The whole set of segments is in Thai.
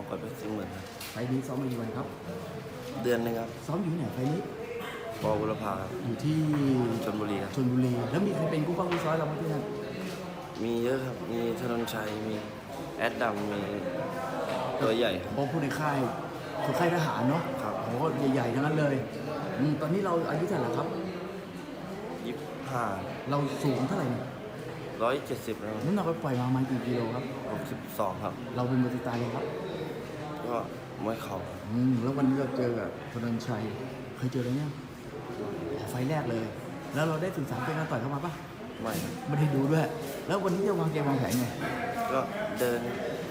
องกอดเป็นสิ่งเหมือนครับไฟล์นี้ซ้อมมากี่วันครับ เดือนหนึงครับซ้อมอยู่ที่ไหนไฟล์นี้ ปอบุรพาครับอยู่ที่ชลบุรีครับชลบุรี แล้วมีใครเป็นกู้ป้องกู้ซ้อยเราบ้างที่นั่นมีเยอะครับ มีธนนชัย มีแอดดำมีตัวใหญ่ครับ เพราะผู้ในค่ายคือค่ายทหารเนาะครับ โอ้โหใหญ่ๆทั้งนั้นเลยอืมตอนนี้เราอายุเท่าไหร่ครับ ยี่ห้าเราสูงเท่าไหร่เนี่ยร้อยเจ็ดสิบแล้วน้ำหนักไปปล่อยมาประมาณกี่กิโลครับ หกสิบสองครับ เราเป็นมือสไตล์เลยครับ ก็มวยเข่าอืมแล้ววันนี้เราเจอกับธนนชัย เคยเจอแล้วเนี่ยอ๋อไฟล์แรกเลย แล้วเราได้ศึกษาเกมการต่อยเข้ามาปะไม่ครับไม่ได้ดูด้วย แล้ววันนี้จะวางเกมวางแผนไง ก็เดิน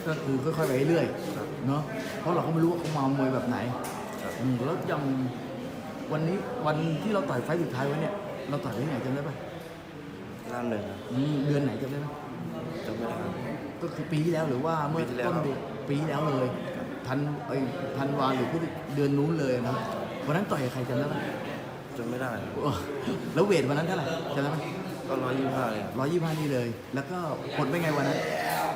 ก็คือค่อยๆไปเรื่อยครับๆเนาะเพราะเราก็ไม่รู้ว่าเขามามวยแบบไหนครับ อืมแล้วยังวันนี้วันที่เราต่อยไฟล์สุดท้ายไว้เนี่ย เราต่อยที่ไหนจำได้ปะล่ามหนึ่งครับอืมเดือนไหนจำได้ปะจำไม่ได้ครับ ก็คือปีที่แล้วหรือว่าเมื่อปีที่แล้วต้นเดือนปีที่แล้วเลย ทันไอ้ยทันวาหรือพฤศจิเดือนนู้นเลยนะวันนั้นต่อยกับใครจำได้ปะจำไม่ได้ครับเออแล้วเวทวันนั้นเท่าไหร่จำได้ไหมก็ร้อยยี่ห้าเลยครับร้อยยี่ห้านี่เลย แล้วก็ผลเป็นไงวันนั้น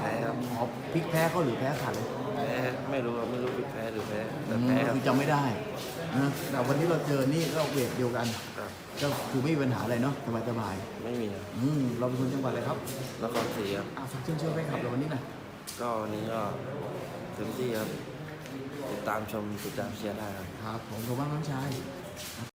แพ้ครับอ๋อพลิกแพ้เขาหรือแพ้ขาดเลยแพ้ไม่รู้ครับไม่รู้แพ้หรือแพ้แต่อืมแพ้ครับ คือจำไม่ได้นะแต่วันนี้เราเจอนี่ก็เวทเดียวกันครับ ก็คือไม่มีปัญหาอะไรเนาะสบายสบายไม่มีครับๆอืมเราเป็นคนจังหวัดอะไรครับแล้วก็สีครับ อ่าฝากเชิญชวนแฟนคลับเราวันนี้หน่อยก็วันนี้ก็เต็มที่ครับ ติดตามชมติดตามเชียร์ได้ครับ ครับ ผมขอบคุณน้องชาย